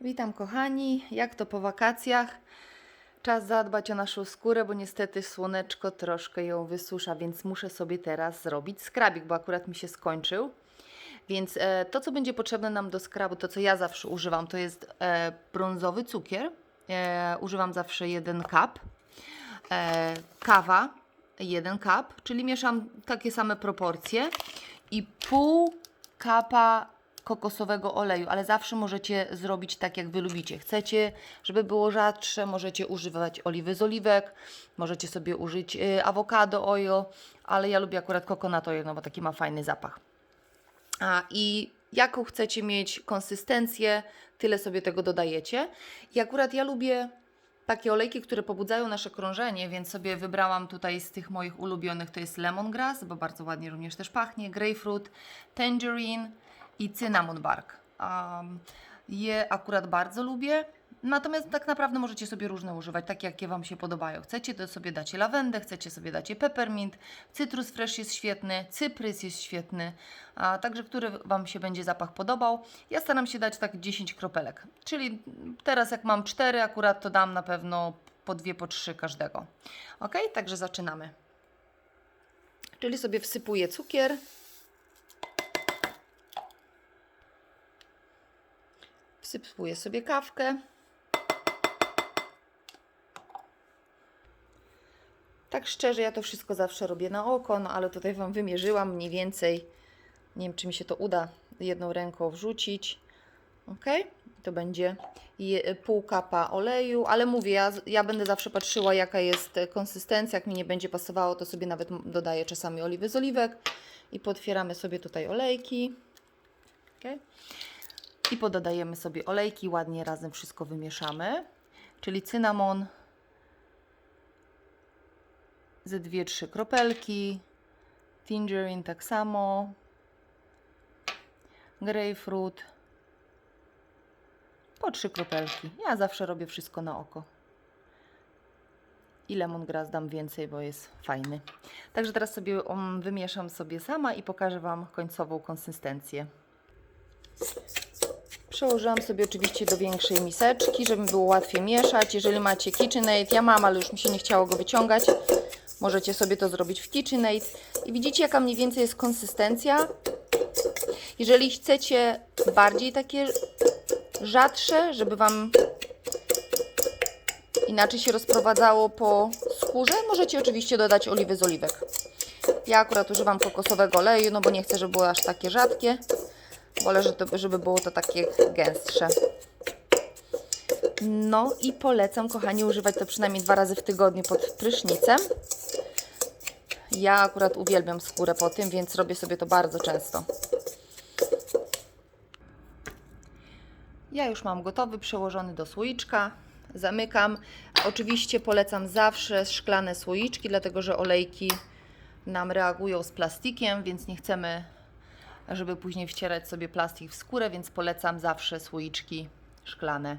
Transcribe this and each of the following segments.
Witam kochani, jak to po wakacjach? Czas zadbać o naszą skórę, bo niestety słoneczko troszkę ją wysusza, więc muszę sobie teraz zrobić skrabik, bo akurat mi się skończył. Więc e, to, co będzie potrzebne nam do skrabu, to co ja zawsze używam, to jest e, brązowy cukier. E, używam zawsze jeden cup. E, kawa, jeden cup, czyli mieszam takie same proporcje i pół kapa kokosowego oleju, ale zawsze możecie zrobić tak, jak Wy lubicie. Chcecie, żeby było rzadsze, możecie używać oliwy z oliwek, możecie sobie użyć y, awokado oil, ale ja lubię akurat coconut oil, no bo taki ma fajny zapach. A, I jaką chcecie mieć konsystencję, tyle sobie tego dodajecie. I akurat ja lubię takie olejki, które pobudzają nasze krążenie, więc sobie wybrałam tutaj z tych moich ulubionych, to jest lemongrass, bo bardzo ładnie również też pachnie, grapefruit, tangerine i cinnamon bark. Um, je akurat bardzo lubię. Natomiast tak naprawdę możecie sobie różne używać, takie jakie Wam się podobają. Chcecie, to sobie dacie lawendę, chcecie sobie dacie peppermint, cytrus fresh jest świetny, cyprys jest świetny, a także który Wam się będzie zapach podobał. Ja staram się dać tak 10 kropelek, czyli teraz jak mam 4 akurat, to dam na pewno po 2, po 3 każdego. Ok, także zaczynamy. Czyli sobie wsypuję cukier. Wsypuję sobie kawkę. Tak szczerze, ja to wszystko zawsze robię na oko, no ale tutaj Wam wymierzyłam mniej więcej. Nie wiem, czy mi się to uda jedną ręką wrzucić. Ok, to będzie pół kapa oleju, ale mówię, ja, ja będę zawsze patrzyła, jaka jest konsystencja. Jak mi nie będzie pasowało, to sobie nawet dodaję czasami oliwy z oliwek i potwieramy sobie tutaj olejki. Okay. I pododajemy sobie olejki, ładnie razem wszystko wymieszamy. Czyli cynamon, ze dwie, trzy kropelki, tangerine tak samo, grapefruit, po trzy kropelki. Ja zawsze robię wszystko na oko. I lemongrass dam więcej, bo jest fajny. Także teraz sobie um, wymieszam sobie sama i pokażę Wam końcową konsystencję. Przełożyłam sobie oczywiście do większej miseczki, żeby było łatwiej mieszać. Jeżeli macie KitchenAid, ja mam, ale już mi się nie chciało go wyciągać, możecie sobie to zrobić w KitchenAid. I widzicie, jaka mniej więcej jest konsystencja. Jeżeli chcecie bardziej takie rzadsze, żeby Wam inaczej się rozprowadzało po skórze, możecie oczywiście dodać oliwy z oliwek. Ja akurat używam kokosowego oleju, no bo nie chcę, żeby było aż takie rzadkie. Wolę, żeby było to takie gęstsze. No i polecam, kochani, używać to przynajmniej dwa razy w tygodniu pod prysznicem. Ja akurat uwielbiam skórę po tym, więc robię sobie to bardzo często. Ja już mam gotowy, przełożony do słoiczka. Zamykam. Oczywiście polecam zawsze szklane słoiczki, dlatego że olejki nam reagują z plastikiem, więc nie chcemy żeby później wcierać sobie plastik w skórę, więc polecam zawsze słoiczki szklane.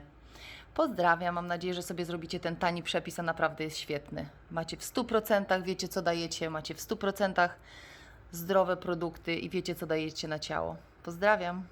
Pozdrawiam, mam nadzieję, że sobie zrobicie ten tani przepis, a naprawdę jest świetny. Macie w 100%, wiecie co dajecie, macie w 100% zdrowe produkty i wiecie co dajecie na ciało. Pozdrawiam.